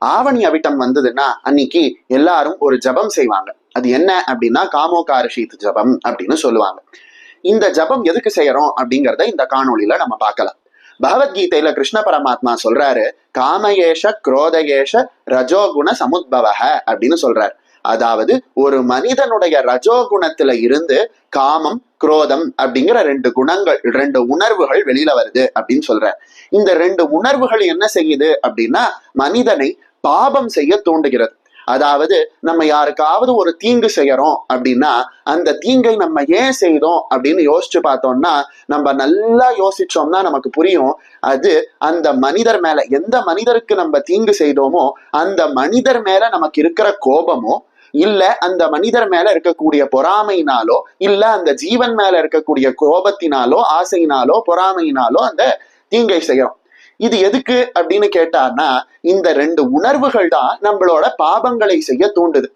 ஆவணி அவிட்டம் வந்ததுன்னா அன்னைக்கு எல்லாரும் ஒரு ஜபம் செய்வாங்க. அது என்ன அப்படின்னா காமோகாரஷீத் ஜபம் அப்படின்னு சொல்லுவாங்க. இந்த ஜபம் எதுக்கு செய்யறோம் அப்படிங்கிறத இந்த காணொலியில நம்ம பார்க்கலாம். பகவத்கீதையில கிருஷ்ண பரமாத்மா சொல்றாரு காமயேஷ குரோதயேஷ ரஜோகுண சமுத்பவக அப்படின்னு சொல்றாரு. அதாவது ஒரு மனிதனுடைய ரஜோகுணத்துல இருந்து காமம் குரோதம் அப்படிங்கிற ரெண்டு குணங்கள் ரெண்டு உணர்வுகள் வெளியில வருது அப்படின்னு சொல்ற இந்த ரெண்டு உணர்வுகள் என்ன செய்யுது அப்படின்னா மனிதனை பாபம் செய்ய தூண்டுகிறது. அதாவது நம்ம யாருக்காவது ஒரு தீங்கு செய்யறோம் அப்படின்னா அந்த தீங்கை நம்ம ஏன் செய்தோம் அப்படின்னு யோசிச்சு பார்த்தோம்னா நம்ம நல்லா யோசிச்சோம்னா நமக்கு புரியும். அது அந்த மனிதர் மேல எந்த மனிதருக்கு நம்ம தீங்கு செய்தோமோ அந்த மனிதர் மேல நமக்கு இருக்கிற கோபமோ இல்ல அந்த மனிதர் மேல இருக்கக்கூடிய பொறாமையினாலோ இல்ல அந்த ஜீவன் மேல இருக்கக்கூடிய கோபத்தினாலோ ஆசையினாலோ பொறாமையினாலோ அந்த தீங்கை செய்யறோம். இது எதுக்கு அப்படின்னு கேட்டான்னா இந்த ரெண்டு உணர்வுகள் தான் நம்மளோட பாபங்களை செய்ய தூண்டுது.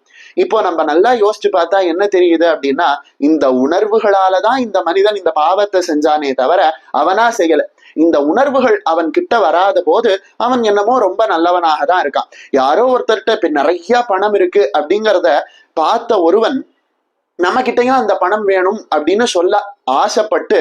இப்போ நம்ம நல்லா யோசிச்சு பார்த்தா என்ன தெரியுது அப்படின்னா இந்த உணர்வுகளால தான் இந்த மனிதன் இந்த பாவத்தை செஞ்சானே தவிர அவனா செய்யல. இந்த உணர்வுகள் அவன் கிட்ட வராத போது அவன் என்னமோ ரொம்ப நல்லவனாக தான் இருக்கான். யாரோ ஒருத்தர்கிட்ட இப்ப நிறைய பணம் இருக்கு அப்படிங்கிறத பார்த்த ஒருவன் நம்ம கிட்டயும் அந்த பணம் வேணும் அப்படின்னு சொல்ல ஆசைப்பட்டு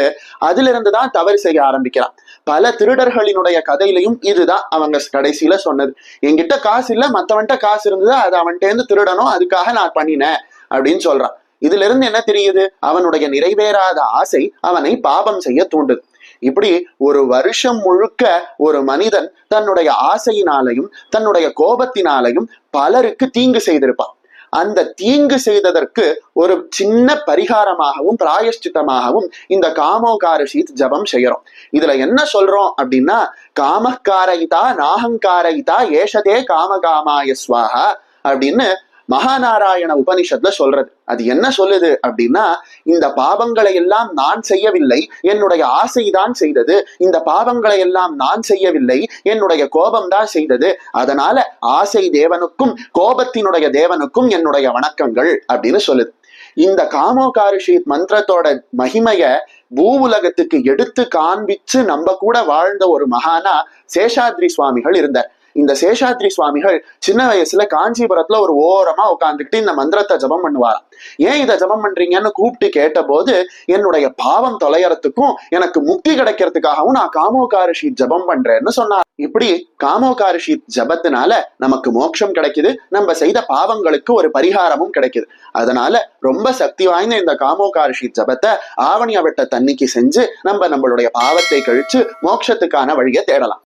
அதுல இருந்து தான் தவறு செய்ய ஆரம்பிக்கிறான். பல திருடர்களினுடைய கதையிலையும் இதுதான் அவங்க கடைசியில சொன்னது. என்கிட்ட காசு இல்ல மத்தவன்கிட்ட காசு இருந்தது அது அவன்கிட்ட இருந்து திருடணும் அதுக்காக நான் பண்ணினேன் அப்படின்னு சொல்றான். இதுல இருந்து என்ன தெரியுது? அவனுடைய நிறைவேறாத ஆசை அவனை பாபம் செய்ய தூண்டுது. இப்படி ஒரு வருஷம் முழுக்க ஒரு மனிதன் தன்னுடைய ஆசையினாலையும் தன்னுடைய கோபத்தினாலையும் பலருக்கு தீங்கு செய்திருப்பான். அந்த தீங்கு செய்ததற்கு ஒரு சின்ன பரிகாரமாகவும் பிராயஷ்சித்தமாகவும் இந்த காமோகாரசீத் ஜபம் செய்யறோம். இதுல என்ன சொல்றோம் அப்படின்னா காமக்காரயிதா நாகங்காரயிதா ஏஷதே காமகாமாய ஸ்வாகா அப்படின்னு மகாநாராயண உபனிஷத்துல சொல்றது. அது என்ன சொல்லுது அப்படின்னா இந்த பாவங்களை எல்லாம் நான் செய்யவில்லை என்னுடைய ஆசைதான் செய்தது. இந்த பாவங்களை எல்லாம் நான் செய்யவில்லை என்னுடைய கோபம் தான் செய்தது. அதனால ஆசை தேவனுக்கும் கோபத்தினுடைய தேவனுக்கும் என்னுடைய வணக்கங்கள் அப்படின்னு சொல்லுது. இந்த காமோகாரிஷித் மந்திரத்தோட மகிமைய பூ உலகத்துக்கு எடுத்து காண்பிச்சு நம்ம கூட வாழ்ந்த ஒரு மகானா சேஷாத்ரி சுவாமிகள் இருந்தார். இந்த சேஷாத்ரி சுவாமிகள் சின்ன வயசுல காஞ்சிபுரத்துல ஒரு ஓரமா உட்காந்துக்கிட்டு இந்த மந்திரத்தை ஜபம் பண்ணுவாராம். ஏன் இதை ஜபம் பண்றீங்கன்னு கூப்பிட்டு கேட்டபோது என்னுடைய பாவம் தொலையறதுக்கும் எனக்கு முக்தி கிடைக்கிறதுக்காகவும் நான் காமோகாரிஷி ஜபம் பண்றேன்னு சொன்னார். இப்படி காமோகாரிஷி ஜபத்தினால நமக்கு மோட்சம் கிடைக்குது நம்ம செய்த பாவங்களுக்கு ஒரு பரிகாரமும் கிடைக்குது. அதனால ரொம்ப சக்தி வாய்ந்த இந்த காமோகாரிஷி ஜபத்தை ஆவணியா விட்ட தண்ணிக்கு செஞ்சு நம்ம நம்மளுடைய பாவத்தை கழிச்சு மோட்சத்துக்கான வழியை தேடலாம்.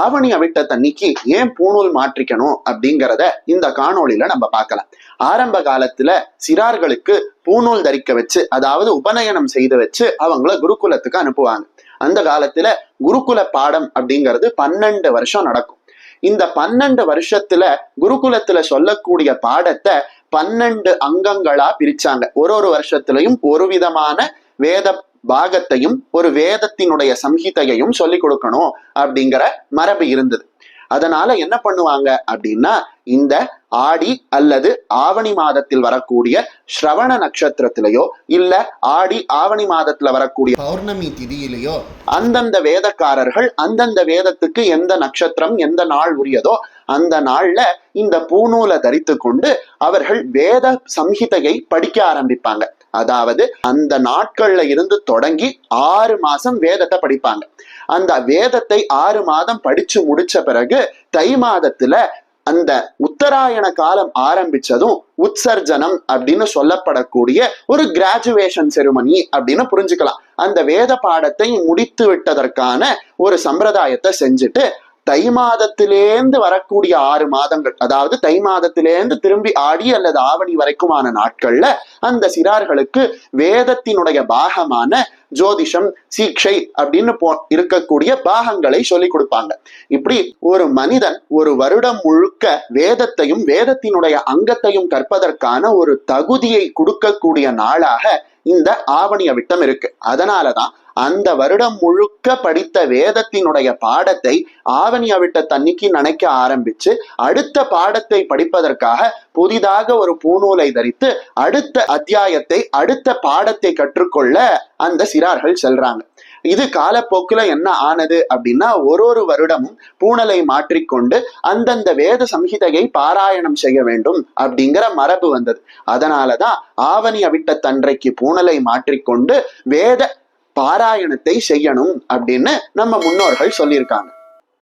ஆவணி அவிட்ட தண்ணிக்கு ஏன் பூணூல் மாற்றிக்கணும் அப்படிங்கிறத இந்த காணொளியில நம்ம பார்க்கலாம். ஆரம்ப காலத்துல சிறார்களுக்கு பூணூல் தரிக்க வச்சு அதாவது உபநயனம் செய்து வச்சு அவங்கள குருகுலத்துக்கு அனுப்புவாங்க. அந்த காலத்துல குருகுல பாடம் அப்படிங்கிறது பன்னெண்டு வருஷம் நடக்கும். இந்த பன்னெண்டு வருஷத்துல குருகுலத்துல சொல்லக்கூடிய பாடத்தை பன்னெண்டு அங்கங்களா பிரிச்சாங்க. ஒரு ஒரு வருஷத்துலயும் ஒரு விதமான வேத பாகத்தையும் ஒரு வேதத்தினுடைய சம்ஹிதையையும் சொல்லிக் கொடுக்கணும் அப்படிங்கிற மரபு இருந்தது. அதனால என்ன பண்ணுவாங்க அப்படின்னா இந்த ஆடி அல்லது ஆவணி மாதத்தில் வரக்கூடிய ஸ்ரவண நட்சத்திரத்திலேயோ இல்ல ஆடி ஆவணி மாதத்துல வரக்கூடிய பௌர்ணமி திதியிலேயோ அந்தந்த வேதக்காரர்கள் அந்தந்த வேதத்துக்கு எந்த நட்சத்திரம் எந்த நாள் உரியதோ அந்த நாள்ல இந்த பூநூலை தரித்து கொண்டு அவர்கள் வேத சம்ஹிதையை படிக்க ஆரம்பிப்பாங்க. அதாவது அந்த நாட்கள்ல இருந்து தொடங்கி ஆறு மாசம் வேதத்தை படிப்பாங்க. அந்த வேதத்தை ஆறு மாதம் படிச்சு முடிச்ச பிறகு தை மாதத்துல அந்த உத்தராயண காலம் ஆரம்பிச்சதும் உற்சர்ஜனம் அப்படின்னு சொல்லப்படக்கூடிய ஒரு கிராஜுவேஷன் செருமனி அப்படின்னு புரிஞ்சுக்கலாம். அந்த வேத பாடத்தை முடித்து விட்டதற்கான ஒரு சம்பிரதாயத்தை செஞ்சுட்டு தை மாதத்திலேந்து வரக்கூடிய ஆறு மாதங்கள் அதாவது தை மாதத்திலேந்து திரும்பி ஆடி அல்லது ஆவணி வரைக்குமான நாட்கள்ல அந்த சிறார்களுக்கு வேதத்தினுடைய பாகமான ஜோதிஷம் சீக்ஷை அப்படின்னு போ இருக்கக்கூடிய பாகங்களை சொல்லி கொடுப்பாங்க. இப்படி ஒரு மனிதன் ஒரு வருடம் முழுக்க வேதத்தையும் வேதத்தினுடைய அங்கத்தையும் கற்பதற்கான ஒரு தகுதியை கொடுக்கக்கூடிய நாளாக இந்த ஆவணிய விட்டம் இருக்கு. அதனாலதான் அந்த வருடம் முழுக்க படித்த வேதத்தினுடைய பாடத்தை ஆவணி அவிட்ட தண்ணிக்கு நினைக்க ஆரம்பிச்சு அடுத்த பாடத்தை படிப்பதற்காக புதிதாக ஒரு பூநூலை தரித்து அடுத்த அத்தியாயத்தை அடுத்த பாடத்தை கற்றுக்கொள்ள அந்த சிறார்கள் செல்றாங்க. இது காலப்போக்குல என்ன ஆனது அப்படின்னா ஒரு ஒரு வருடமும் பூணலை மாற்றிக்கொண்டு அந்தந்த வேத சம்ஹிதையை பாராயணம் செய்ய வேண்டும் அப்படிங்கிற மரபு வந்தது. அதனாலதான் ஆவணி அவிட்ட தன்றைக்கு பூணலை மாற்றிக்கொண்டு வேத பாராயணத்தை செய்யணும் அப்படின்னு நம்ம முன்னோர்கள் சொல்லியிருக்காங்க.